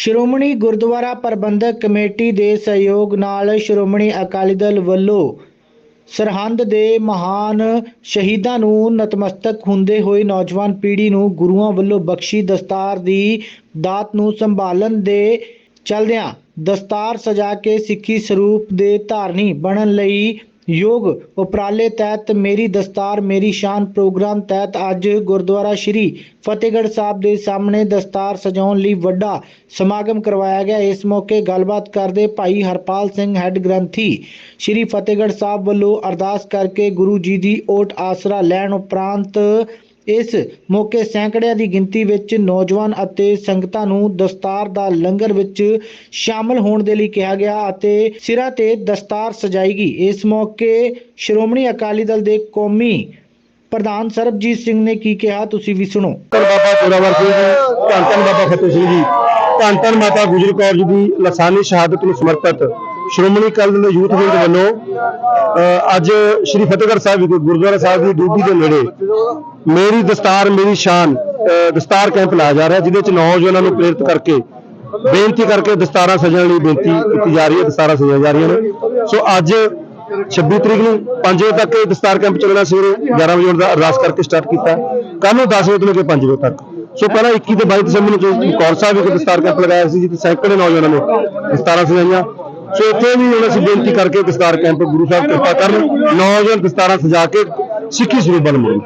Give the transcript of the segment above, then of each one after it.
ਸ਼੍ਰੋਮਣੀ ਗੁਰਦੁਆਰਾ ਪ੍ਰਬੰਧਕ committee ਦੇ ਸਹਿਯੋਗ ਨਾਲ ਸ਼੍ਰੋਮਣੀ ਅਕਾਲੀ ਦਲ ਵੱਲੋਂ ਸਰਹੰਦ ਦੇ ਮਹਾਨ ਸ਼ਹੀਦਾਂ ਨੂੰ ਨਤਮਸਤਕ ਹੁੰਦੇ ਹੋਏ ਨੌਜਵਾਨ ਪੀੜ੍ਹੀ ਨੂੰ ਗੁਰੂਆਂ ਵੱਲੋਂ ਬਖਸ਼ੀ ਦਸਤਾਰ ਦੀ ਦਾਤ ਨੂੰ ਸੰਭਾਲਣ ਦੇ ਚਲਦਿਆਂ ਦਸਤਾਰ ਸਜਾ ਕੇ ਸਿੱਖੀ ਸਰੂਪ ਦੇ ਧਾਰਨੀ ਬਣਨ ਲਈ ਯੋਗ ਉਪਰਾਲੇ ਤਹਿਤ ਮੇਰੀ ਦਸਤਾਰ, ਮੇਰੀ ਸ਼ਾਨ ਪ੍ਰੋਗਰਾਮ ਤਹਿਤ ਅੱਜ ਗੁਰਦੁਆਰਾ ਸ਼੍ਰੀ ਫਤਿਹਗੜ੍ਹ ਸਾਹਿਬ ਦੇ ਸਾਹਮਣੇ ਦਸਤਾਰ ਸਜਾਉਣ ਲਈ ਵੱਡਾ ਸਮਾਗਮ ਕਰਵਾਇਆ ਗਿਆ। ਇਸ ਮੌਕੇ ਗੱਲਬਾਤ ਕਰਦੇ ਭਾਈ ਹਰਪਾਲ ਸਿੰਘ ਹੈੱਡ ਗ੍ਰੰਥੀ ਸ਼੍ਰੀ ਫਤਿਹਗੜ੍ਹ ਸਾਹਿਬ ਵੱਲੋਂ ਅਰਦਾਸ ਕਰਕੇ ਗੁਰੂ ਜੀ ਦੀ ਓਟ ਆਸਰਾ ਲੈਣ ਉਪਰੰਤ ਇਸ ਮੌਕੇ ਸੈਂਕੜਿਆਂ ਦੀ ਗਿਣਤੀ ਵਿੱਚ ਨੌਜਵਾਨ ਅਤੇ ਸੰਗਤਾਂ ਨੂੰ ਦਸਤਾਰ ਦਾ ਲੰਗਰ ਵਿੱਚ ਸ਼ਾਮਲ ਹੋਣ ਦੇ ਲਈ ਕਿਹਾ ਗਿਆ ਅਤੇ ਸਿਰਾਂ ਤੇ ਦਸਤਾਰ ਸਜਾਈ ਗਈ। ਇਸ ਮੌਕੇ ਸ਼੍ਰੋਮਣੀ ਅਕਾਲੀ ਦਲ ਦੇ ਕੌਮੀ ਪ੍ਰਧਾਨ ਸਰਬਜੀਤ ਸਿੰਘ ਨੇ ਕੀ ਕਿਹਾ, ਤੁਸੀਂ ਵੀ ਸੁਣੋ। ਬਾਬਾ ਜੋਰਾਵਰ ਸਿੰਘ ਜੀ, ਧੰਨ ਧੰਨ ਬਾਬਾ ਫਤਿਹ ਸਿੰਘ ਜੀ, ਧੰਨ ਧੰਨ ਮਾਤਾ ਗੁਜਰ ਕੌਰ ਜੀ ਦੀ ਲਸਾਨੀ ਸ਼ਹਾਦਤ ਨੂੰ ਸਮਰਪਿਤ ਸ਼੍ਰੋਮਣੀ ਅਕਾਲੀ ਦਲ ਯੂਥ ਵਿੰਗ ਵੱਲੋਂ ਅੱਜ ਸ਼੍ਰੀ ਫਤਿਹਗੜ੍ਹ ਸਾਹਿਬ ਗੁਰਦੁਆਰਾ ਸਾਹਿਬ ਦੀ ਡਿਊਟੀ ਦੇ ਨੇੜੇ ਮੇਰੀ ਦਸਤਾਰ ਮੇਰੀ ਸ਼ਾਨ ਦਸਤਾਰ ਕੈਂਪ ਲਾਇਆ ਜਾ ਰਿਹਾ ਜਿਹਦੇ ਚ ਨੌਜਵਾਨਾਂ ਨੂੰ ਪ੍ਰੇਰਿਤ ਕਰਕੇ ਬੇਨਤੀ ਕਰਕੇ ਦਸਤਾਰਾਂ ਸਜਣ ਲਈ ਬੇਨਤੀ ਕੀਤੀ ਜਾ ਰਹੀ ਹੈ ਦਸਤਾਰਾਂ ਸਜਾਈਆਂ ਜਾ ਰਹੀਆਂ ਨੇ। ਸੋ ਅੱਜ 26 ਤਰੀਕ ਨੂੰ 5 ਵਜੇ ਤੱਕ ਇਹ ਦਸਤਾਰ ਕੈਂਪ ਚੱਲਣਾ ਸਵੇਰੇ 11 ਵਜੇ ਦਾ ਅਰਦਾਸ ਕਰਕੇ ਸਟਾਰਟ ਕੀਤਾ। ਕੱਲ ਨੂੰ 10 ਵਜੇ ਤੋਂ ਲੈ ਕੇ 5 ਵਜੇ ਤੱਕ। ਸੋ ਪਹਿਲਾਂ 21 ਤੇ 22 ਦਸੰਬਰ ਨੂੰ ਕੌਰ ਸਾਹਿਬ ਵਿਖੇ ਦਸਤਾਰ ਕੈਂਪ ਲਗਾਇਆ ਸੀ ਜਿੱਥੇ ਸੈਂਕੜੇ ਨੌਜਵਾਨਾਂ ਨੇ ਦਸਤਾਰਾਂ ਸਜਾਈਆਂ। ਸੋ ਇੱਥੇ ਵੀ ਹੁਣ ਅਸੀਂ ਬੇਨਤੀ ਕਰਕੇ ਦਸਤਾਰ ਕੈਂਪ ਗੁਰੂ ਸਾਹਿਬ ਕਿਰਪਾ ਕਰਨ, ਨੌਜਵਾਨ ਦਸਤਾਰਾਂ ਸਜਾ ਕੇ ਸਿੱਖੀ ਸਰੂਪ ਬਣ ਮੁੜਨ।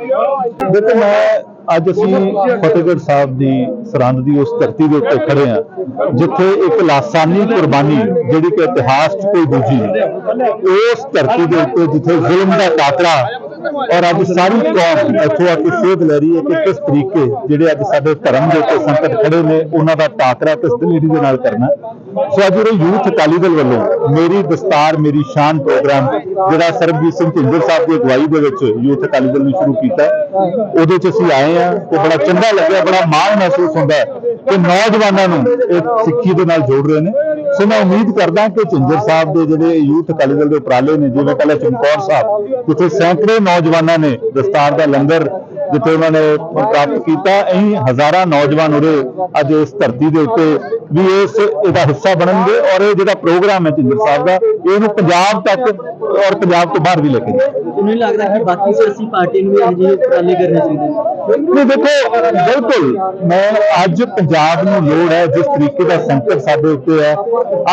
ਦੇਖੋ ਮੈਂ ਅੱਜ ਅਸੀਂ ਫਤਿਹਗੜ੍ਹ ਸਾਹਿਬ ਦੀ ਸਰਹੰਦ ਦੀ ਉਸ ਧਰਤੀ ਦੇ ਉੱਤੇ ਖੜੇ ਆ ਜਿੱਥੇ ਇੱਕ ਲਾਸਾਨੀ ਕੁਰਬਾਨੀ, ਜਿਹੜੀ ਕਿ ਇਤਿਹਾਸ 'ਚ ਕੋਈ ਦੂਜੀ ਨਹੀਂ, ਉਸ ਧਰਤੀ ਦੇ ਉੱਤੇ ਜਿੱਥੇ ਜ਼ੁਲਮ ਦਾ ਟਾਕਰਾ ਔਰ ਅੱਜ ਸਾਰੀ ਕੌਮ ਇੱਥੋਂ ਆ ਕੇ ਸੇਧ ਲੈ ਰਹੀ ਹੈ ਕਿ ਕਿਸ ਤਰੀਕੇ ਜਿਹੜੇ ਅੱਜ ਸਾਡੇ ਧਰਮ ਦੇ ਉੱਤੇ ਸੰਕਟ ਖੜੇ ਨੇ, ਉਹਨਾਂ ਦਾ ਟਾਕਰਾ ਕਿਸ ਦਲੇਰੀ ਦੇ ਨਾਲ ਕਰਨਾ ਸੋ ਅੱਜ ਉਹ ਯੂਥ ਅਕਾਲੀ ਦਲ ਵੱਲੋਂ ਮੇਰੀ ਦਸਤਾਰ ਮੇਰੀ ਸ਼ਾਨ ਪ੍ਰੋਗਰਾਮ ਜਿਹੜਾ ਸਰਬਜੀਤ ਸਿੰਘ ਢਿੰਗਰ ਸਾਹਿਬ ਦੀ ਅਗਵਾਈ ਦੇ ਵਿੱਚ ਯੂਥ ਅਕਾਲੀ ਦਲ ਨੇ ਸ਼ੁਰੂ ਕੀਤਾ ਉਹਦੇ 'ਚ ਅਸੀਂ ਆਏ ਆ ਤੇ ਬੜਾ ਚੰਗਾ ਲੱਗਿਆ, ਬੜਾ ਮਾਣ ਮਹਿਸੂਸ ਹੁੰਦਾ ਹੈ ਕਿ ਨੌਜਵਾਨਾਂ ਨੂੰ ਇਹ ਸਿੱਖੀ ਦੇ ਨਾਲ ਜੋੜ ਰਹੇ ਨੇ। ਸੋ ਮੈਂ ਉਮੀਦ ਕਰਦਾ ਕਿ ਝਿੰਜਰ ਸਾਹਿਬ ਦੇ ਜਿਹੜੇ ਯੂਥ ਅਕਾਲੀ ਦਲ ਦੇ ਉਪਰਾਲੇ ਨੇ, ਜਿਵੇਂ ਪਹਿਲਾਂ ਚਮਕੌਰ ਸਾਹਿਬ, ਜਿੱਥੇ ਸੈਂਕੜੇ ਨੌਜਵਾਨਾਂ ਨੇ ਦਸਤਾਰ ਦਾ ਲੰਗਰ ਜਿੱਥੇ ਉਹਨਾਂ ਨੇ ਪ੍ਰਾਪਤ ਕੀਤਾ ਅਸੀਂ ਹਜ਼ਾਰਾਂ ਨੌਜਵਾਨ ਉਰੇ ਅੱਜ ਇਸ ਧਰਤੀ ਦੇ ਉੱਤੇ ਵੀ ਇਸ ਇਹਦਾ ਹਿੱਸਾ ਬਣਨਗੇ ਔਰ ਇਹ ਜਿਹੜਾ ਪ੍ਰੋਗਰਾਮ ਹੈ ਝਿੰਜਰ ਸਾਹਿਬ ਦਾ ਇਹਨੂੰ ਪੰਜਾਬ ਤੱਕ ਔਰ ਪੰਜਾਬ ਤੋਂ ਬਾਹਰ ਵੀ ਲੈ ਕੇ ਮੈਨੂੰ ਲੱਗਦਾ ਕਿ ਬਾਕੀ ਸਿਆਸੀ ਪਾਰਟੀਆਂ ਨੂੰ ਵੀ ਇਹੋ ਜਿਹੇ ਉਪਰਾਲੇ ਕਰਨੇ ਚਾਹੀਦੇ ਨੇ। ਨਹੀਂ ਦੇਖੋ ਬਿਲਕੁਲ ਮੈਂ ਅੱਜ ਪੰਜਾਬ ਨੂੰ ਲੋੜ ਹੈ ਜਿਸ ਤਰੀਕੇ ਦਾ ਸੰਕਟ ਸਾਡੇ ਉੱਤੇ ਹੈ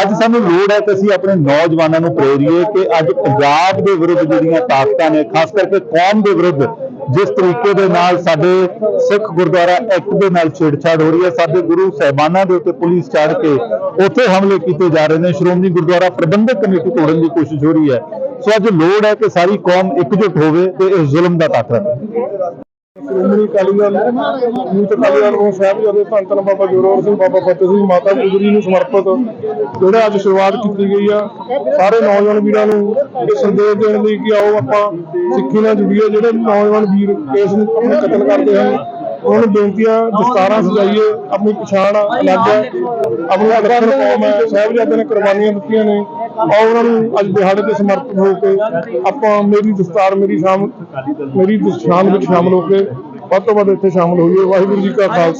ਅੱਜ ਸਾਨੂੰ ਲੋੜ ਹੈ ਕਿ ਅਸੀਂ ਆਪਣੇ ਨੌਜਵਾਨਾਂ ਨੂੰ ਪ੍ਰੇਰੀਏ ਕਿ ਅੱਜ ਪੰਜਾਬ ਦੇ ਵਿਰੁੱਧ ਜਿਹੜੀਆਂ ਤਾਕਤਾਂ ਨੇ ਖਾਸ ਕਰਕੇ ਕੌਮ ਦੇ ਵਿਰੁੱਧ ਜਿਸ ਤਰੀਕੇ ਦੇ ਨਾਲ ਸਾਡੇ ਸਿੱਖ ਗੁਰਦੁਆਰਾ ਐਕਟ ਦੇ ਨਾਲ ਛੇੜਛਾੜ ਹੋ ਰਹੀ ਹੈ, ਸਾਡੇ ਗੁਰੂ ਸਾਹਿਬਾਨਾਂ ਦੇ ਉੱਤੇ ਪੁਲਿਸ ਚੜ੍ਹ ਕੇ ਉੱਥੇ ਹਮਲੇ ਕੀਤੇ ਜਾ ਰਹੇ ਨੇ। ਸ਼੍ਰੋਮਣੀ ਗੁਰਦੁਆਰਾ ਪ੍ਰਬੰਧਕ ਕਮੇਟੀ ਤੋੜਨ ਦੀ ਕੋਸ਼ਿਸ਼ ਹੋ ਰਹੀ ਹੈ। ਸੋ ਅੱਜ ਲੋੜ ਹੈ ਕਿ ਸਾਰੀ ਕੌਮ ਇਕਜੁੱਟ ਹੋਵੇ ਤੇ ਇਸ ਜ਼ੁਲਮ ਦਾ ਟਾਕਰਾ ਕਰੇ ਸ਼੍ਰੋਮਣੀ ਅਕਾਲੀ ਦਲ ਯੂਥ ਅਕਾਲੀ ਦਲ ਨੂੰ ਸਾਹਿਬ ਜਦੋਂ ਧੰਨ ਧੰਨ ਬਾਬਾ ਜੋਰਾਵਰ ਸਿੰਘ, ਬਾਬਾ ਫਤਿਹ ਸਿੰਘ, ਮਾਤਾ ਗੁਜਰੀ ਨੂੰ ਸਮਰਪਿਤ, ਜਿਹੜਾ ਅੱਜ ਸ਼ੁਰੂਆਤ ਕੀਤੀ ਗਈ ਆ, ਸਾਰੇ ਨੌਜਵਾਨ ਵੀਰਾਂ ਨੂੰ ਇਹ ਸੰਦੇਸ਼ ਦੇਣ ਲਈ ਕਿ ਆਓ ਆਪਾਂ ਸਿੱਖੀ ਨਾਲ ਜੁੜੀਏ, ਜਿਹੜੇ ਨੌਜਵਾਨ ਵੀਰ ਇਸ ਨੂੰ ਆਪਣੇ ਕਤਲ ਕਰਦੇ ਹਨ, ਉਹਨਾਂ ਨੂੰ ਬੇਨਤੀਆਂ, ਦਸਤਾਰਾਂ ਸਜਾਈਏ, ਆਪਣੀ ਪਛਾਣ ਅਲੱਗ ਹੈ ਆਪਣੀ ਅਗਰਖਣ ਕੌਮ ਹੈ ਸਾਹਿਬਜ਼ਾਦਿਆਂ ਨੇ ਕੁਰਬਾਨੀਆਂ ਦਿੱਤੀਆਂ ਨੇ। ਆਓ ਉਹਨਾਂ ਨੂੰ ਅੱਜ ਦਿਹਾੜੇ ਤੇ ਸਮਰਪਿਤ ਹੋ ਕੇ ਆਪਾਂ ਮੇਰੀ ਦਸਤਾਰ ਮੇਰੀ ਸ਼ਾਮ ਮੇਰੀ ਸ਼ਾਨ ਵਿੱਚ ਸ਼ਾਮਲ ਹੋ ਕੇ ਵੱਧ ਤੋਂ ਵੱਧ ਇੱਥੇ ਸ਼ਾਮਲ ਹੋਈਏ। ਵਾਹਿਗੁਰੂ ਜੀ ਕਾ ਖਾਲਸਾ।